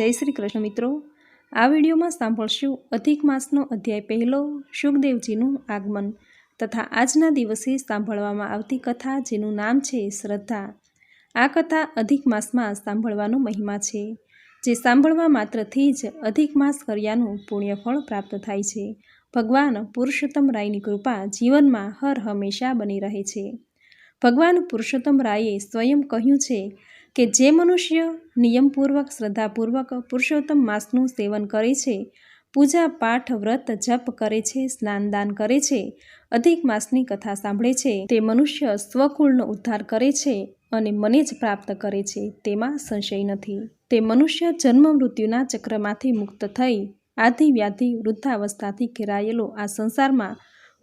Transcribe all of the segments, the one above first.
જય શ્રી કૃષ્ણ મિત્રો. આ વિડીયોમાં સાંભળશું અધિક માસનો અધ્યાય પહેલો સુખદેવજીનું આગમન તથા આજના દિવસે સાંભળવામાં આવતી કથા જેનું નામ છે શ્રદ્ધા. આ કથા અધિક માસમાં સાંભળવાનો મહિમા છે, જે સાંભળવા માત્રથી જ અધિક માસ કર્યાનું પુણ્યફળ પ્રાપ્ત થાય છે. ભગવાન પુરુષોત્તમ રાયની કૃપા જીવનમાં હર હંમેશા બની રહે છે. ભગવાન પુરુષોત્તમ રાયે સ્વયં કહ્યું છે કે જે મનુષ્ય નિયમપૂર્વક, શ્રદ્ધાપૂર્વક પુરુષોત્તમ માસનું સેવન કરે છે, પૂજા, પાઠ, વ્રત, જપ કરે છે સ્નાનદાન કરે છે, અધિક માસની કથા સાંભળે છે, તે મનુષ્ય સ્વકુળનો ઉદ્ધાર કરે છે અને મને જ પ્રાપ્ત કરે છે, તેમાં સંશય નથી. તે મનુષ્ય જન્મ મૃત્યુના ચક્રમાંથી મુક્ત થઈ આધિ વ્યાધિ વૃદ્ધાવસ્થાથી ઘેરાયેલો આ સંસારમાં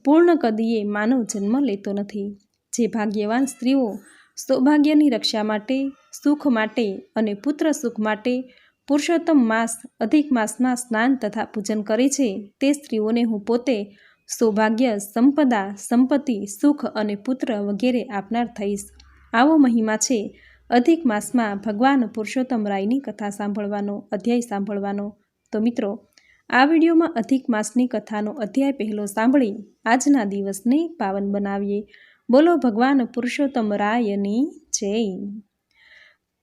પૂર્ણ કદીએ માનવ જન્મ લેતો નથી. જે ભાગ્યવાન સ્ત્રીઓ સૌભાગ્યની રક્ષા માટે સુખ માટે અને પુત્ર સુખ માટે પુરુષોત્તમ માસ, અધિક માસમાં સ્નાન તથા પૂજન કરે છે. તે સ્ત્રીઓને હું પોતે સૌભાગ્ય, સંપદા, સંપત્તિ, સુખ અને પુત્ર વગેરે આપનાર થઈશ. આવો મહિમા છે. અધિક માસમાં ભગવાન પુરુષોત્તમ રાયની કથા સાંભળવાનો, અધ્યાય સાંભળવાનો. તો મિત્રો, આ વિડીયોમાં અધિક માસની કથાનો અધ્યાય પહેલો સાંભળી આજના દિવસને પાવન બનાવીએ. બોલો ભગવાન પુરુષોત્તમ રાયની જય.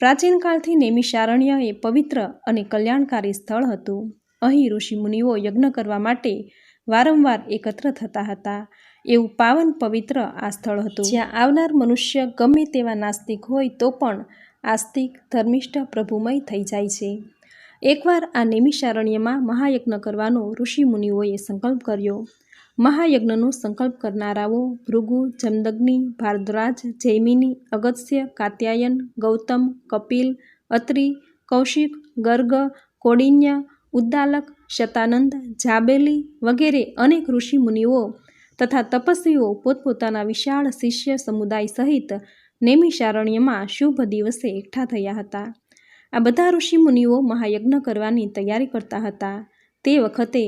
પ્રાચીન કાળથી નૈમિષારણ્ય એ પવિત્ર અને કલ્યાણકારી સ્થળ હતું. અહીં ઋષિમુનિઓ યજ્ઞ કરવા માટે વારંવાર એકત્ર થતા હતા. એવું પાવન પવિત્ર આ સ્થળ હતું. જ્યાં આવનાર મનુષ્ય ગમે તેવા નાસ્તિક હોય તો પણ આસ્તિક, ધર્મિષ્ઠ, પ્રભુમય થઈ જાય છે. એકવાર આ નેમિશારણ્યમાં મહાયજ્ઞ કરવાનો ઋષિમુનિઓએ સંકલ્પ કર્યો. મહાયજ્ઞનો સંકલ્પ કરનારાઓ ભૃગુ, જમદગ્નિ, ભારદ્વાજ, જૈમિની, અગત્ય, કાત્યાયન, ગૌતમ, કપિલ, અત્રિ, કૌશિક, ગર્ગ, કોડિન્ય, ઉદ્દાલક, શતાનંદ, જાબેલી વગેરે અનેક ઋષિમુનિઓ તથા તપસ્વીઓ પોતપોતાના વિશાળ શિષ્ય સમુદાય સહિત નેમિશારણ્યમાં શુભ દિવસે એકઠા થયા હતા. આ બધા ઋષિમુનિઓ મહાયજ્ઞ કરવાની તૈયારી કરતા હતા. તે વખતે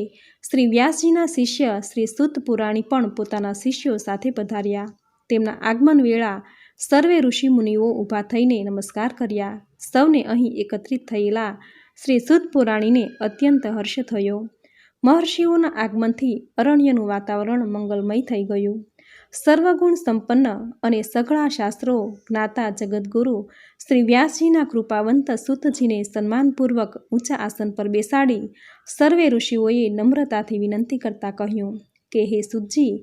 શ્રી વ્યાસજીના શિષ્ય શ્રી સુત પુરાણી પણ પોતાના શિષ્યો સાથે પધાર્યા. તેમના આગમન વેળા સર્વે ઋષિમુનિઓ ઊભા થઈને નમસ્કાર કર્યા. સૌને અહીં એકત્રિત થયેલા શ્રી સુત પુરાણીને અત્યંત હર્ષ થયો. મહર્ષિઓના આગમનથી અરણ્યનું વાતાવરણ મંગલમય થઈ ગયું. સર્વગુણ સંપન્ન અને સઘળા શાસ્ત્રો જ્ઞાતા જગદગુરુ શ્રી વ્યાસજીના કૃપાવંત સુતજીને સન્માનપૂર્વક ઊંચા આસન પર બેસાડી સર્વે ઋષિઓએ નમ્રતાથી વિનંતી કરતા કહ્યું કે, હે સુતજી,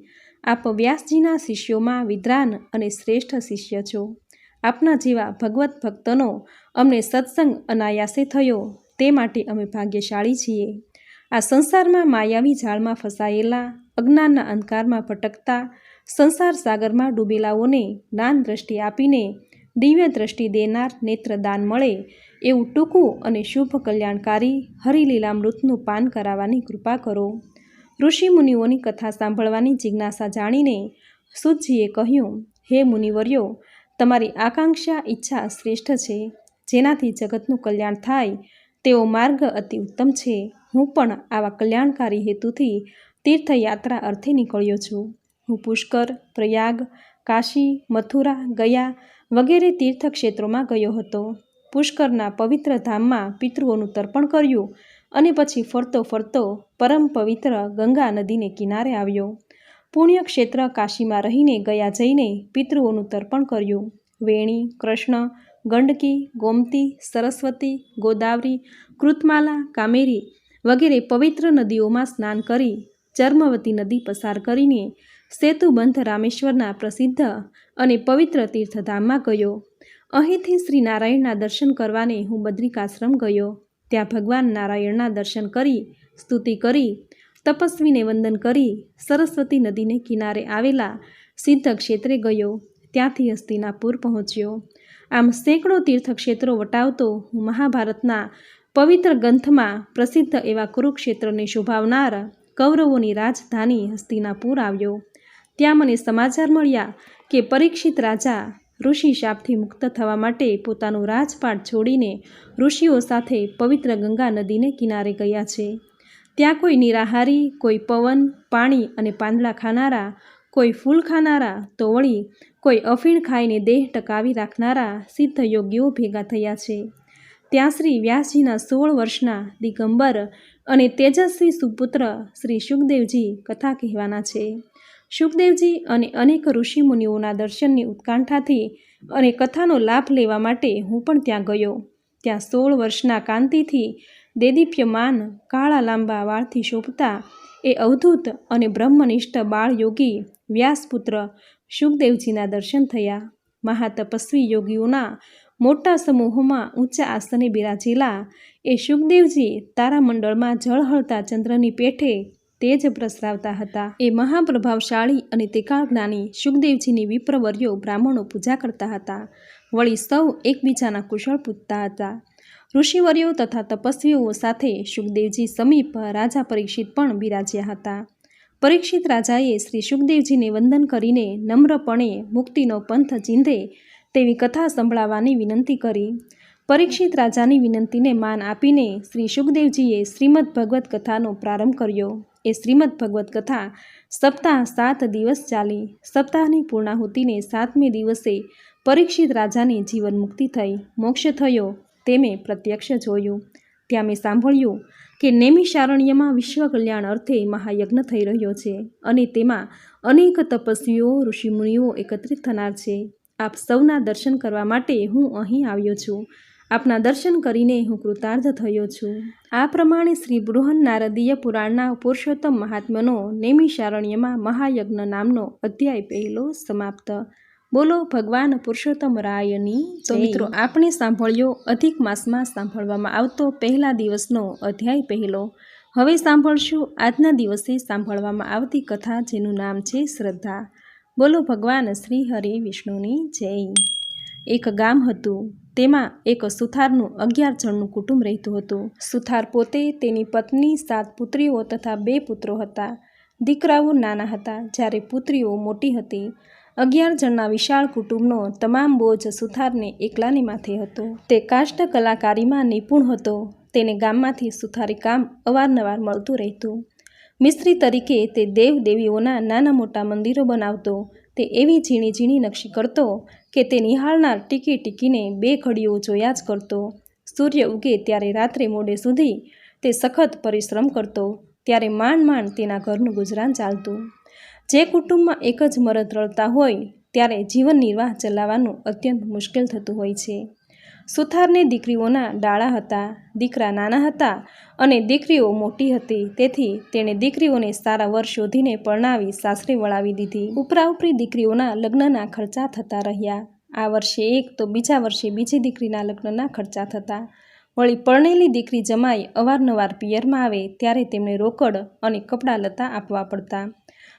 આપ વ્યાસજીના શિષ્યોમાં વિદ્રાન અને શ્રેષ્ઠ શિષ્ય છો. આપના જેવા ભગવત ભક્તનો અમને સત્સંગ અનાયાસે થયો. તે માટે અમે ભાગ્યશાળી છીએ. આ સંસારમાં માયાવી ઝાડમાં ફસાયેલા, અજ્ઞાનના અંધકારમાં ભટકતા સંસાર સાગરમાં ડૂબેલાઓને જ્ઞાન દ્રષ્ટિ આપીને દિવ્ય દ્રષ્ટિ દેનાર નેત્રદાન મળે એવું ટૂંકું અને શુભ કલ્યાણકારી હરિલીલામૃતનું પાન કરાવવાની કૃપા કરો. ઋષિ મુનિઓની કથા સાંભળવાની જિજ્ઞાસા જાણીને સુજીએ કહ્યું, હે મુનિવર્યો, તમારી આકાંક્ષા, ઈચ્છા શ્રેષ્ઠ છે. જેનાથી જગતનું કલ્યાણ થાય તેવો માર્ગ અતિ ઉત્તમ છે. હું પણ આવા કલ્યાણકારી હેતુથી તીર્થયાત્રા અર્થે નીકળ્યો છું. હું પુષ્કર, પ્રયાગ, કાશી, મથુરા, ગયા વગેરે તીર્થક્ષેત્રોમાં ગયો હતો. પુષ્કરના પવિત્ર ધામમાં પિતૃઓનું તર્પણ કર્યું અને પછી ફરતો ફરતો પરમ પવિત્ર ગંગા નદીને કિનારે આવ્યો. પુણ્યક્ષેત્ર કાશીમાં રહીને ગયા જઈને પિતૃઓનું તર્પણ કર્યું. વેણી, કૃષ્ણ, ગંડકી, ગોમતી, સરસ્વતી, ગોદાવરી, કૃતમાલા, કામેરી વગેરે પવિત્ર નદીઓમાં સ્નાન કરી ચર્મવતી નદી પસાર કરીને સેતુબંધ રામેશ્વરના પ્રસિદ્ધ અને પવિત્ર તીર્થધામમાં ગયો. અહીંથી શ્રી નારાયણના દર્શન કરવાને હું બદ્રિકાશ્રમ ગયો. ત્યાં ભગવાન નારાયણના દર્શન કરી, સ્તુતિ કરી, તપસ્વીને વંદન કરી, સરસ્વતી નદીને કિનારે આવેલા સિદ્ધ ક્ષેત્રે ગયો. ત્યાંથી હસ્તિનાપુર પહોંચ્યો. આમ સેંકડો તીર્થક્ષેત્રો વટાવતો હું મહાભારતના પવિત્ર ગ્રંથમાં પ્રસિદ્ધ એવા કુરુક્ષેત્રને શોભાવનાર કૌરવોની રાજધાની હસ્તિનાપુર આવ્યો. ત્યાં મને સમાચાર મળ્યા કે પરીક્ષિત રાજા ઋષિ શાપથી મુક્ત થવા માટે પોતાનું રાજપાટ છોડીને ઋષિઓ સાથે પવિત્ર ગંગા નદીને કિનારે ગયા છે. ત્યાં કોઈ નિરાહારી, કોઈ પવન, પાણી અને પાંદડા ખાનારા, કોઈ ફૂલ ખાનારા તો વળી કોઈ અફીણ ખાઈને દેહ ટકાવી રાખનારા સિદ્ધ યોગીઓ ભેગા થયા છે. ત્યાં શ્રી વ્યાસજીના સોળ વર્ષના દિગંબર અને તેજસ્વી સુપુત્ર શ્રી સુખદેવજી કથા કહેવાના છે. સુખદેવજી અને અનેક ઋષિમુનિઓના દર્શનની ઉત્કંઠાથી અને કથાનો લાભ લેવા માટે હું પણ ત્યાં ગયો. ત્યાં સોળ વર્ષના કાંતિથી દેદીપ્યમાન કાળા લાંબા વાળથી શોભતા એ અવધૂત અને બ્રહ્મનિષ્ઠ બાળ યોગી વ્યાસપુત્ર સુખદેવજીના દર્શન થયા. મહાતપસ્વી યોગીઓના મોટા સમૂહોમાં ઊંચા આસને બિરાજેલા એ સુખદેવજી તારામંડળમાં જળહળતા ચંદ્રની પેઠે તેજ પ્રસરાવતા હતા. એ મહાપ્રભાવશાળી અને તેકાળ જ્ઞાની સુખદેવજીની વિપ્રવર્યો બ્રાહ્મણો પૂજા કરતા હતા. વળી સૌ એકબીજાના કુશળ પૂછતા હતા. ઋષિવર્યો તથા તપસ્વીઓ સાથે સુખદેવજી સમીપ રાજા પરીક્ષિત પણ બિરાજ્યા હતા. પરીક્ષિત રાજાએ શ્રી સુખદેવજીને વંદન કરીને નમ્રપણે મુક્તિનો પંથ ચીંધે તેવી કથા સંભળાવવાની વિનંતી કરી. પરીક્ષિત રાજાની વિનંતીને માન આપીને શ્રી સુખદેવજીએ શ્રીમદ ભગવત કથાનો પ્રારંભ કર્યો. એ શ્રીમદ ભગવદ્ કથા સપ્તાહ સાત દિવસ ચાલી. સપ્તાહની પૂર્ણાહુતિને સાતમે દિવસે પરીક્ષિત રાજાની જીવન મુક્તિ થઈ. મોક્ષ થયો તે મેં પ્રત્યક્ષ જોયું. ત્યાં મેં સાંભળ્યું કે નેમિષારણ્યમાં વિશ્વ કલ્યાણ અર્થે મહાયજ્ઞ થઈ રહ્યો છે અને તેમાં અનેક તપસ્વીઓ, ઋષિમુનિઓ એકત્રિત થનાર છે. આપ સૌના દર્શન કરવા માટે હું અહીં આવ્યો છું. આપના દર્શન કરીને હું કૃતાર્થ થયો છું. આ પ્રમાણે શ્રી બૃહન નારદીય પુરાણના પુરુષોત્તમ મહાત્મ્યનો નેમિષારણ્યમાં મહાયજ્ઞ નામનો અધ્યાય પહેલો સમાપ્ત. બોલો ભગવાન પુરુષોત્તમ રાયની. તો મિત્રો આપણે સાંભળ્યો અધિક માસમાં સાંભળવામાં આવતો પહેલા દિવસનો અધ્યાય પહેલો. હવે સાંભળશું આજના દિવસે સાંભળવામાં આવતી કથા જેનું નામ છે શ્રદ્ધા. બોલો ભગવાન શ્રી હરિ વિષ્ણુની જય. એક ગામ હતું. તેમાં એક સુથારનું અગિયાર જણનું કુટુંબ રહેતું હતું. સુથાર પોતે તેની પત્ની, સાત પુત્રીઓ તથા બે પુત્રો હતા. દીકરાઓ નાના હતા, જ્યારે પુત્રીઓ મોટી હતી. અગિયાર જણના વિશાળ કુટુંબનો તમામ બોજ સુથારને એકલાને માથે હતો. તે કાષ્ટ કલાકારીમાં નિપુણ હતો. તેને ગામમાંથી સુથારી કામ અવારનવાર મળતું રહેતું. મિસ્ત્રી તરીકે તે દેવ દેવીઓના નાના મોટા મંદિરો બનાવતો તે એવી ઝીણી ઝીણી નકશી કરતો કે તે નિહાળનાર ટીકી ટીકીને બે ઘડીઓ જોયા જ કરતો. સૂર્ય ઉગે ત્યારે રાત્રે મોડે સુધી તે સખત પરિશ્રમ કરતો, ત્યારે માંડ માંડ તેના ઘરનું ગુજરાન ચાલતું. જે કુટુંબમાં એક જ મરદ રળતા હોય, ત્યારે જીવન નિર્વાહ ચલાવવાનું અત્યંત મુશ્કેલ થતું હોય છે. સુથારને દીકરીઓના ડાળા હતા, દીકરા નાના હતા અને દીકરીઓ મોટી હતી. તેથી તેણે દીકરીઓને સારા વર શોધીને પરણાવી સાસરે વળાવી દીધી. ઉપરાઉપરી દીકરીઓના લગ્નના ખર્ચા થતા રહ્યા. આ વર્ષે એક તો બીજા વર્ષે બીજી દીકરીના લગ્નના ખર્ચા થતા. વળી પરણેલી દીકરી જમાઈ અવારનવાર પિયરમાં આવે ત્યારે તેમને રોકડ અને કપડાં લતા આપવા પડતા.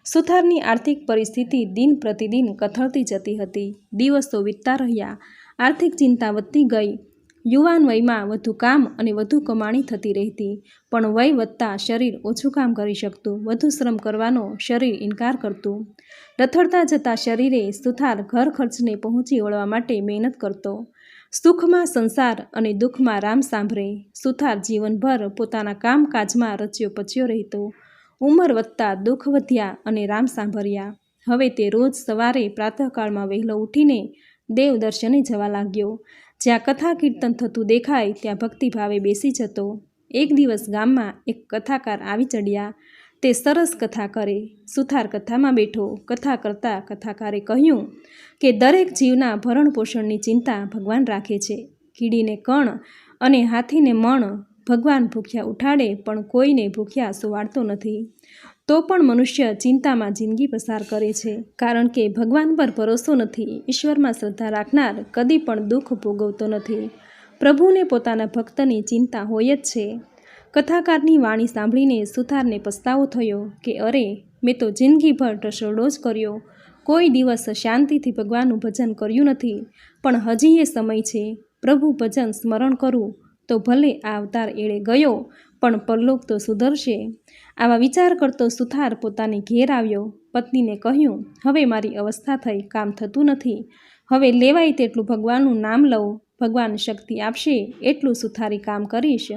સુથારની આર્થિક પરિસ્થિતિ દિન પ્રતિદિન કથળતી જતી હતી. દિવસો વીતતા રહ્યા. આર્થિક ચિંતા વધતી ગઈ. યુવાન વયમાં વધુ કામ અને વધુ કમાણી થતી રહેતી, પણ વય વધતા શરીર ઓછું કામ કરી શકતું, વધુ શ્રમ કરવાનો શરીર ઇનકાર કરતું. રથડતા જતા શરીરે સુથાર ઘર ખર્ચને પહોંચી વળવા માટે મહેનત કરતો. સુખમાં સંસાર અને દુઃખમાં રામ સાંભળે. સુથાર જીવનભર પોતાના કામકાજમાં રચ્યો પચ્યો રહેતો. ઉંમર વધતા દુઃખ વધ્યા અને રામ સાંભળ્યા. હવે તે રોજ સવારે પ્રાતઃકાળમાં વહેલો ઉઠીને દેવ દર્શને જવા લાગ્યો. જ્યાં કથા કીર્તન થતું દેખાય ત્યાં ભક્તિભાવે બેસી જતો. એક દિવસ ગામમાં એક કથાકાર આવી ચડ્યા. તે સરસ કથા કરે. સુથાર કથામાં બેઠો. કથા કરતા કથાકારે કહ્યું કે દરેક જીવના ભરણ પોષણની ચિંતા ભગવાન રાખે છે. કીડીને કણ અને હાથીને મણ ભગવાન ભૂખ્યા ઉઠાડે પણ કોઈને ભૂખ્યા સુવાડતો નથી. તો પણ મનુષ્ય ચિંતામાં જિંદગી પસાર કરે છે. કારણ કે ભગવાન પર ભરોસો નથી, ઈશ્વરમાં શ્રદ્ધા રાખનાર કદી પણ દુઃખ ભોગવતો નથી. પ્રભુને પોતાના ભક્તની ચિંતા હોય જ છે. કથાકારની વાણી સાંભળીને સુથારને પસ્તાવો થયો કે, અરે, મેં તો જિંદગીભર ટસરડો જ કર્યો. કોઈ દિવસ શાંતિથી ભગવાનનું ભજન કર્યું નથી. પણ હજી એ સમય છે. પ્રભુ ભજન સ્મરણ કરું તો ભલે આ અવતાર એળે ગયો પણ પરલોક તો સુધરશે. આવા વિચાર કરતો સુથાર પોતાને ઘેર આવ્યો. પત્નીને કહ્યું, હવે મારી અવસ્થા થઈ, કામ થતું નથી. હવે લેવાય તેટલું ભગવાનનું નામ લઉં. ભગવાન શક્તિ આપશે, એટલું સુથારી કામ કરીશ.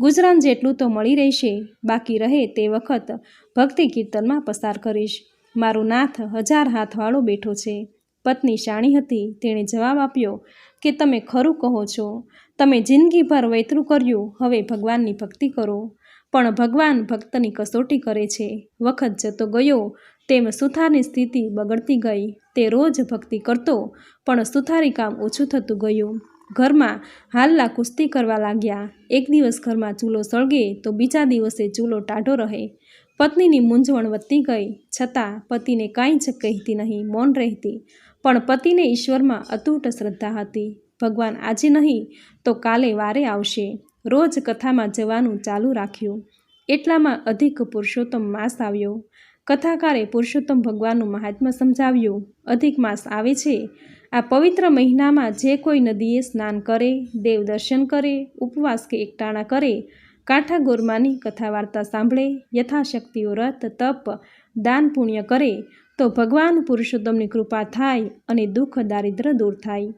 ગુજરાન જેટલું તો મળી રહેશે, બાકી રહે તે વખત ભક્તિ કીર્તનમાં પસાર કરીશ. મારો નાથ હજાર હાથવાળો બેઠો છે. પત્ની શાણી હતી, તેણે જવાબ આપ્યો કે તમે ખરું કહો છો? તમે જિંદગીભર વૈતરું કર્યું, હવે ભગવાનની ભક્તિ કરો. પણ ભગવાન ભક્તની કસોટી કરે છે. વખત જતો ગયો, તેમ સુથારની સ્થિતિ બગડતી ગઈ. તે રોજ ભક્તિ કરતો, પણ સુથારી કામ ઓછું થતું ગયું. ઘરમાં હાલલા કુસ્તી કરવા લાગ્યા. એક દિવસ ઘરમાં ચૂલો સળગે, તો બીજા દિવસે ચૂલો ટાઢો રહે. પત્નીની મૂંઝવણ વધતી ગઈ. છતાં પતિને કાંઈ જ કહેતી નહીં, મૌન રહેતી. પણ પતિને ઈશ્વરમાં અતૂટ શ્રદ્ધા હતી. ભગવાન આજે નહીં, તો કાલે વારે આવશે. રોજ કથામાં જવાનું ચાલુ રાખ્યું. એટલામાં અધિક પુરુષોત્તમ માસ આવ્યો. કથાકારે પુરુષોત્તમ ભગવાનનું મહાત્મ્ય સમજાવ્યું. અધિક માસ આવે છે. આ પવિત્ર મહિનામાં જે કોઈ નદીએ સ્નાન કરે, દેવ દર્શન કરે, ઉપવાસ કે એકટાણા કરે કાંઠા ગોરમાની કથા વાર્તા સાંભળે, યથાશક્તિઓ વ્રત તપ, દાન પુણ્ય કરે તો ભગવાન પુરુષોત્તમની કૃપા થાય અને દુઃખ દારિદ્ર દૂર થાય.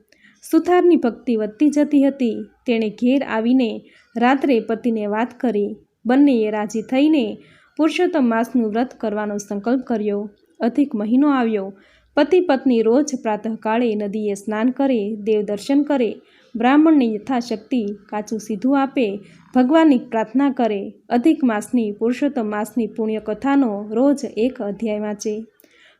સુથારની ભક્તિ વધતી જતી હતી. તેણે ઘેર આવીને રાત્રે પતિને વાત કરી. બંનેએ રાજી થઈને પુરુષોત્તમ માસનું વ્રત કરવાનો સંકલ્પ કર્યો. અધિક મહિનો આવ્યો. પતિ પત્ની રોજ પ્રાતઃકાળે નદીએ સ્નાન કરે, દેવ દર્શન કરે. બ્રાહ્મણને યથાશક્તિ કાચું સીધું આપે. ભગવાનની પ્રાર્થના કરે. અધિક માસની પુરુષોત્તમ માસની પુણ્યકથાનો રોજ એક અધ્યાય વાંચે.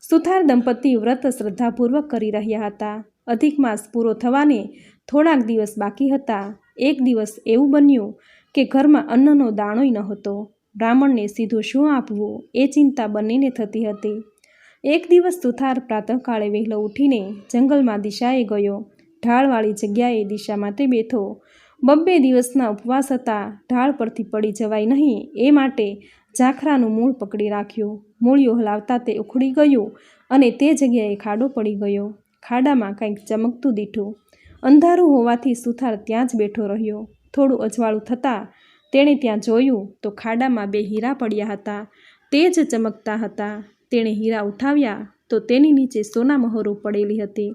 સુથાર દંપતી વ્રત શ્રદ્ધાપૂર્વક કરી રહ્યા હતા. અધિક માસ પૂરો થવાને થોડાક દિવસ બાકી હતા. એક દિવસ એવું બન્યું કે ઘરમાં અન્નનો દાણોય નહોતો બ્રાહ્મણને સીધું શું આપવું એ ચિંતા બંનેને થતી હતી. એક દિવસ સુથાર પ્રાતઃકાળે વહેલો ઉઠીને જંગલમાં દિશાએ ગયો. ઢાળવાળી જગ્યાએ દિશા માટે બેઠો. બબ્બે દિવસના ઉપવાસ હતા. ઢાળ પરથી પડી જવાય નહીં એ માટે ઝાખરાનું મૂળ પકડી રાખ્યું. મૂળિયો હલાવતા તે ઉખડી ગયું અને તે જગ્યાએ ખાડો પડી ગયો. ખાડામાં કંઈક ચમકતું દીઠું. અંધારું હોવાથી સુથાર ત્યાં જ બેઠો રહ્યો. થોડું અજવાળું થતાં તેણે ત્યાં જોયું તો ખાડામાં બે હીરા પડ્યા હતા. તે જ ચમકતા હતા. તેણે હીરા ઉઠાવ્યા તો તેની નીચે સોના મહોરો પડેલી હતી.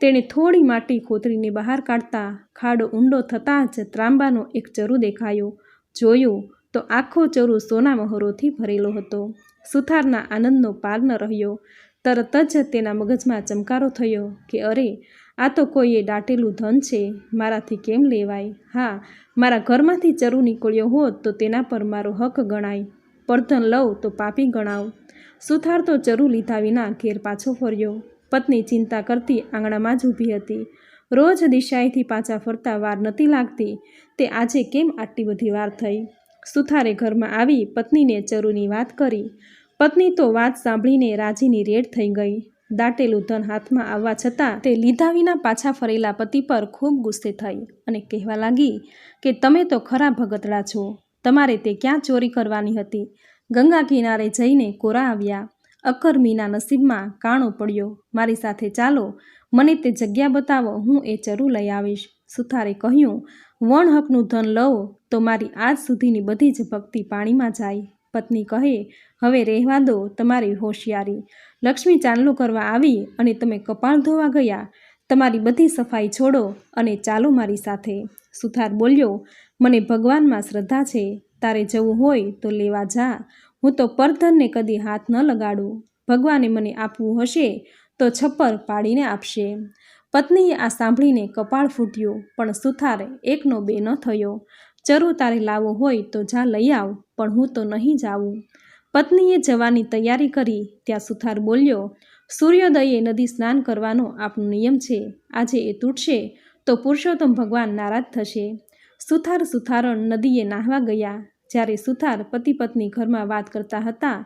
તેણે થોડી માટી ખોતરીને બહાર કાઢતા ખાડો ઊંડો થતાં જ ત્રાંબાનો એક ચરુ દેખાયો. જોયું તો આખો ચરુ સોના મહોરોથી ભરેલો હતો. સુથારના આનંદનો પાર ન રહ્યો. તરત જ તેના મગજમાં ચમકારો થયો કે, અરે, આ તો કોઈએ દાટેલું ધન છે. મારાથી કેમ લેવાય? હા, મારા ઘરમાંથી ચરુ નીકળ્યો હોત તો તેના પર મારો હક ગણાય. પરધન લઉં તો પાપી ગણાવ. સુથાર તો ચરુ લીધા વિના ઘેર પાછો ફર્યો. પત્ની ચિંતા કરતી આંગણામાં જ ઊભી હતી. રોજ દિશાએથી પાછા ફરતા વાર નથી લાગતી. તે આજે કેમ આટલી બધી વાર થઈ? સુથારે ઘરમાં આવી પત્નીને ચરુની વાત કરી. પત્ની તો વાત સાંભળીને રાજીની રેડ થઈ ગઈ. દાટેલું ધન હાથમાં આવવા છતાં તે લીધા વિના પાછા ફરેલા પતિ પર ખૂબ ગુસ્સે થઈ અને કહેવા લાગી કે, તમે તો ખરા ભગતડા છો. તમારે તે ક્યાં ચોરી કરવાની હતી? ગંગા કિનારે જઈને કોરા આવ્યા. અકર્મીના નસીબમાં કાણો પડ્યો. મારી સાથે ચાલો. મને તે જગ્યા બતાવો. હું એ ચરુ લઈ આવીશ. સુથારે કહ્યું, વણ હકનું ધન લઉં તો મારી આજ સુધીની બધી જ ભક્તિ પાણીમાં જાય. પત્ની કહે, હવે રહેવા દો તમારી હોશિયારી. લક્ષ્મી ચાંદલો કરવા આવી અને તમે કપાળ ધોવા ગયા. તમારી બધી સફાઈ છોડો અને ચાલો મારી સાથે. સુથાર બોલ્યો, મને ભગવાનમાં શ્રદ્ધા છે. તારે જવું હોય તો લેવા જા. હું તો પરધનને કદી હાથ ન લગાડું. ભગવાને મને આપવું હશે તો છપ્પર પાડીને આપશે. પત્નીએ આ સાંભળીને કપાળ ફૂટ્યું, પણ સુથાર એકનો બે ન થયો. ચરુ તારે લાવવો હોય તો જા લઈ આવ, પણ હું તો નહીં જાઉં પત્નીએ જવાની તૈયારી કરી, ત્યાં સુથાર બોલ્યો, સૂર્યોદયે નદી સ્નાન કરવાનો આપનો નિયમ છે. આજે એ તૂટશે, તો પુરુષોત્તમ ભગવાન નારાજ થશે. સુથાર સુથારણ નદીએ નાહવા ગયા. જ્યારે સુથાર પતિ પત્ની ઘરમાં વાત કરતા હતા,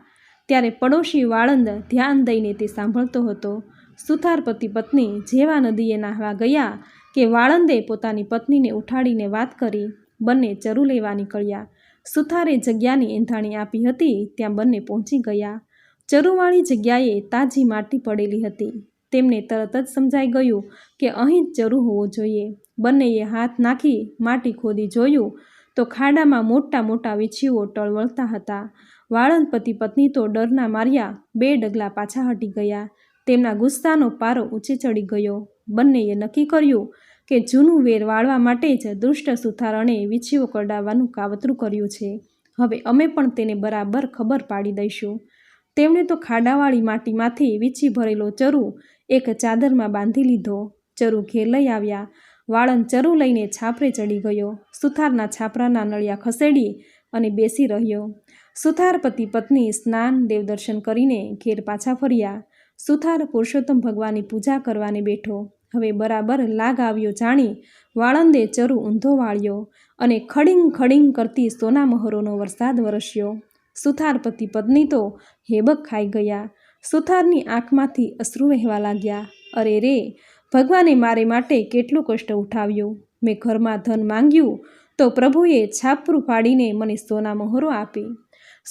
ત્યારે પડોશી વાળંદ ધ્યાન દઈને તે સાંભળતો હતો. સુથાર પતિ પત્ની જેવા નદીએ નાહવા ગયા કે વાળંદે પોતાની પત્નીને ઉઠાડીને વાત કરી, બંને ચરુ લેવા નીકળ્યા. સુથારે જગ્યાની એંધાણી આપી હતી, ત્યાં બંને પહોંચી ગયા. ચરુવાળી જગ્યાએ તાજી માટી પડેલી હતી. તેમને તરત જ સમજાઈ ગયું કે અહીં જ ચરુ હોવો જોઈએ. બંનેએ હાથ નાખી માટી ખોદી જોયું તો ખાડામાં મોટા મોટા વીછીઓ ટળવળતા હતા. વાળંદ પતિ પત્ની તો ડરના માર્યા, બે ડગલા પાછા હટી ગયા. તેમના ગુસ્સાનો પારો ઊંચે ચડી ગયો. બંનેએ નક્કી કર્યું કે જૂનું વેર વાળવા માટે જ દુષ્ટ સુથારણે વીછીઓ કડાવવાનું કાવતરું કર્યું છે. હવે અમે પણ તેને બરાબર ખબર પાડી દઈશું. તેમણે તો ખાડાવાળી માટીમાંથી વીછી ભરેલો ચરુ એક ચાદરમાં બાંધી લીધો. ચરુ ઘેર લઈ આવ્યા. વાળંદ ચરુ લઈને છાપરે ચડી ગયો. સુથારના છાપરાના નળિયા ખસેડી અને બેસી રહ્યો. સુથાર પતિ પત્ની સ્નાન દેવદર્શન કરીને ઘેર પાછા ફર્યા. સુથાર પુરુષોત્તમ ભગવાનની પૂજા કરવાને બેઠો. હવે બરાબર લાગ આવ્યો જાણી વાળંદે ચરુ ઊંધો વાળ્યો અને ખડીંગ ખડીંગ કરતી સોના મહોરોનો વરસાદ વરસ્યો. સુથાર પતિ પત્ની તો હેબક ખાઈ ગયા. સુથારની આંખમાંથી અશ્રુ વહેવા લાગ્યા. અરે રે, ભગવાને મારે માટે કેટલું કષ્ટ ઉઠાવ્યું? મેં ઘરમાં ધન માંગ્યું તો પ્રભુએ છાપરું પાડીને મને સોના મહોરો આપી.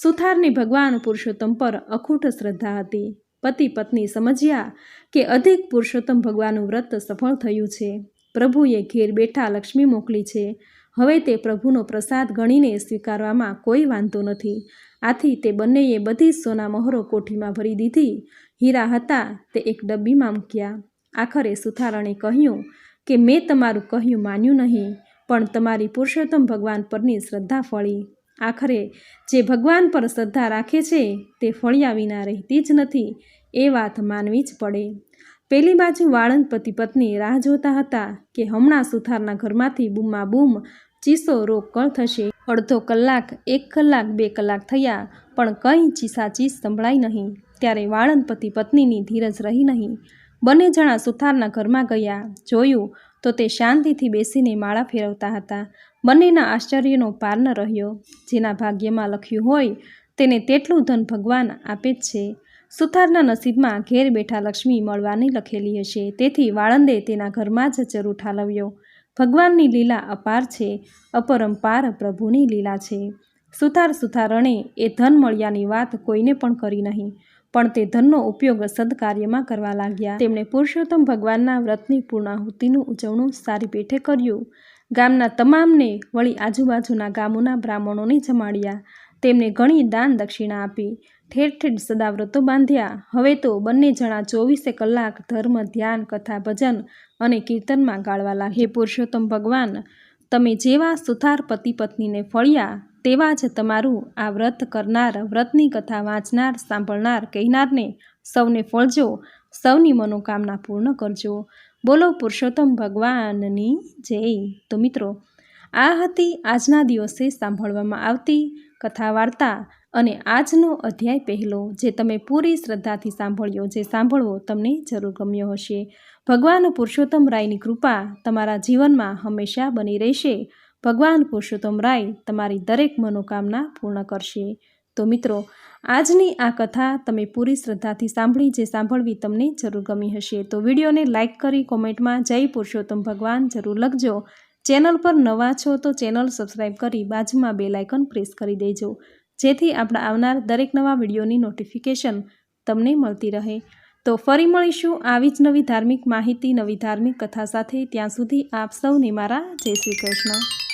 સુથારની ભગવાન પુરુષોત્તમ પર અખૂટ શ્રદ્ધા હતી. પતિ પત્ની સમજ્યા કે અધિક પુરુષોત્તમ ભગવાનનું વ્રત સફળ થયું છે. પ્રભુએ ઘેર બેઠા લક્ષ્મી મોકલી છે. હવે તે પ્રભુનો પ્રસાદ ગણીને સ્વીકારવામાં કોઈ વાંધો નથી. આથી તે બંનેએ બધી સોના મહોરો કોઠીમાં ભરી દીધી. હીરા હતા તે એક ડબ્બીમાં મૂક્યા. આખરે સુથારણે કહ્યું કે, મેં તમારું કહ્યું માન્યું નહીં, પણ તમારી પુરુષોત્તમ ભગવાન પરની શ્રદ્ધા ફળી. આખરે જે ભગવાન પર શ્રદ્ધા રાખે છે તે ફળિયા વિના રહેતી જ નથી, એ વાત માનવી જ પડે. પેલી બાજુ વાળંદ પતિ પત્ની રાહ જોતા હતા કે હમણાં સુથારના ઘરમાંથી બૂમા બૂમ ચીસો રોકળ થશે. અડધો કલાક, એક કલાક, બે કલાક થયા, પણ કંઈ ચીસાચીસ સંભળાઈ નહીં. ત્યારે વાળંદ પતિ પત્નીની ધીરજ રહી નહીં. બંને જણા સુથારના ઘરમાં ગયા. જોયું તો તે શાંતિથી બેસીને માળા ફેરવતા હતા. બંનેના આશ્ચર્યનો પાર ન રહ્યો. જેના ભાગ્યમાં લખ્યું હોય, તેને તેટલું ધન ભગવાન આપે જ છે. સુથારના નસીબમાં ઘેર બેઠા લક્ષ્મી મળવાની લખેલી હશે. તેથી વાળંદે તેના ઘરમાં જ ચરુ ઠાલવ્યો. ભગવાનની લીલા અપાર છે. અપરંપાર પ્રભુની લીલા છે. સુથાર સુથારણે એ ધન મળ્યાની વાત કોઈને પણ કરી નહીં. પણ તે ધનનો ઉપયોગ સદકાર્યમાં કરવા લાગ્યા. તેમણે પુરુષોત્તમ ભગવાનના વ્રતની પૂર્ણાહુતિનું ઉજવણું સારી પેઠે કર્યું. ગામના તમામને વળી આજુબાજુના ગામોના બ્રાહ્મણોને જમાડ્યા. તેમને ઘણી દાન દક્ષિણા આપી. ઠેર ઠેર સદાવ્રતો બાંધ્યા. હવે તો બંને જણા ચોવીસે કલાક ધર્મ, ધ્યાન, કથા, ભજન અને કીર્તનમાં ગાળવા લાગ્યા. હે પુરુષોત્તમ ભગવાન, તમે જેવા સુથાર પતિ પત્નીને ફળ્યા, તેવા જ તમારું આ વ્રત કરનાર, વ્રતની કથા વાંચનાર, સાંભળનાર, કહેનારને સૌને ફળજો. સૌની મનોકામના પૂર્ણ કરજો. બોલો પુરુષોત્તમ ભગવાનની જય. તો મિત્રો, આ હતી આજના દિવસે સાંભળવામાં આવતી કથા વાર્તા અને આજનો અધ્યાય પહેલો, જે તમે પૂરી શ્રદ્ધાથી સાંભળ્યો, જે સાંભળવો તમને જરૂર ગમ્યો હશે. ભગવાન પુરુષોત્તમ રાયની કૃપા તમારા જીવનમાં હંમેશા બની રહેશે. ભગવાન પુરુષોત્તમ રાય તમારી દરેક મનોકામના પૂર્ણ કરશે. તો મિત્રો, આજની આ કથા તમે પૂરી શ્રદ્ધાથી સાંભળી જે સાંભળવી તમને જરૂર ગમી હશે. તો વિડીયોને લાઇક કરી કોમેન્ટમાં જય પુરુષોત્તમ ભગવાન જરૂર લખજો. ચેનલ પર નવા છો તો ચેનલ સબસ્ક્રાઈબ કરી બાજુમાં બે લાઇકન પ્રેસ કરી દેજો. જેથી આપણા આવનાર દરેક નવા વિડીયોની નોટિફિકેશન તમને મળતી રહે. તો ફરી મળીશું આવી જ નવી ધાર્મિક માહિતી, નવી ધાર્મિક કથા સાથે. ત્યાં સુધી આપ સૌને મારા જય શ્રી કૃષ્ણ.